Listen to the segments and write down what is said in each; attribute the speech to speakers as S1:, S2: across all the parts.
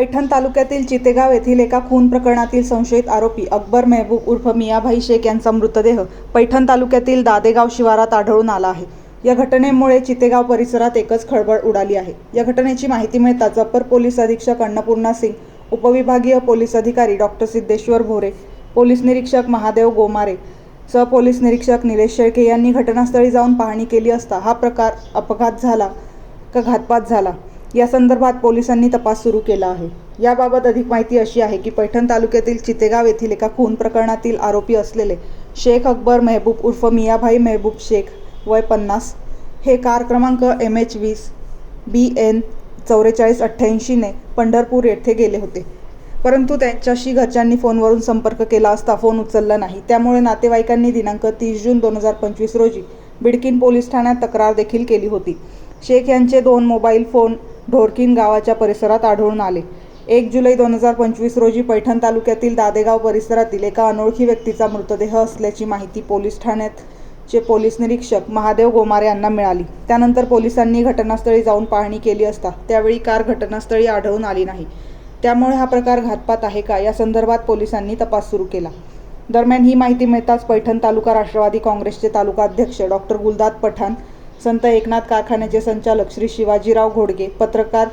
S1: पैठण तालुक्यातील चितेगाव येथील एका खून प्रकरणातील संशयित आरोपी अकबर मेहबूब उर्फ मियाभाई शेख यांचा मृतदेह पैठण तालुक्यातील दादेगाव शिवारात आढळून आला आहे. या घटनेमुळे चितेगाव परिसरात एकच खळबळ उडाली आहे. या घटनेची माहिती मिळताच अप्पर पोलीस अधीक्षक अन्नपूर्णा सिंग उपविभागीय पोलीस अधिकारी डॉक्टर सिद्धेश्वर भोरे पोलीस निरीक्षक महादेव गोमारे सहपोलीस निरीक्षक निलेश शेळके यांनी घटनास्थळी जाऊन पाहणी केली असता हा प्रकार अपघात झाला का घातपात झाला. या संदर्भात पोलिसांनी तपास सुरू केला आहे. याबाबत अधिक माहिती अशी आहे की पैठण तालुक्यातील चितेगाव येथील एका खून प्रकरणातील आरोपी असलेले शेख अकबर मेहबूब उर्फ मियाभाई मेहबूब शेख वय पन्नास हे कार क्रमांक एम एच वीस बी एन चौवेचाळीस अठ्ठ्याऐंशीने पंढरपूर येथे गेले होते. परंतु त्यांच्याशी घरच्यांनी फोनवरून संपर्क केला असता फोन उचलला नाही. त्यामुळे नातेवाईकांनी दिनांक तीस जून दोन हजार पंचवीस रोजी बिडकीन पोलीस ठाण्यात तक्रार देखील केली होती. शेख यांचे दोन मोबाईल फोन ढोरकीन गावाच्या परिसरात आढळून आले. एक जुलै दोन हजार पंचवीस रोजी पैठण तालुक्यातील दादेगाव परिसरातील एका अनोळखी व्यक्तीचा मृतदेह असल्याची माहिती पोलीस ठाण्याचे पोलीस निरीक्षक महादेव गोमारे यांना मिळाली. त्यानंतर पोलिसांनी घटनास्थळी जाऊन पाहणी केली असता त्यावेळी कार घटनास्थळी आढळून आली नाही. त्यामुळे हा प्रकार घातपात आहे का? या संदर्भात पोलिसांनी तपास सुरू केला. दरम्यान ही माहिती मिळताच पैठण तालुका राष्ट्रवादी काँग्रेसचे तालुका अध्यक्ष डॉक्टर गुलदाद पठाण संत एकनाथ कारखान्याचे संचालक श्री शिवाजीराव घोडगे पत्रकार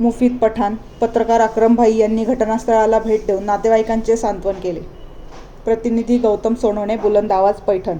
S1: मुफीद पठाण पत्रकार अक्रमभाई यांनी घटनास्थळाला भेट देऊन नातेवाईकांचे सांत्वन केले. प्रतिनिधी गौतम सोनवणे बुलंद आवाज पैठण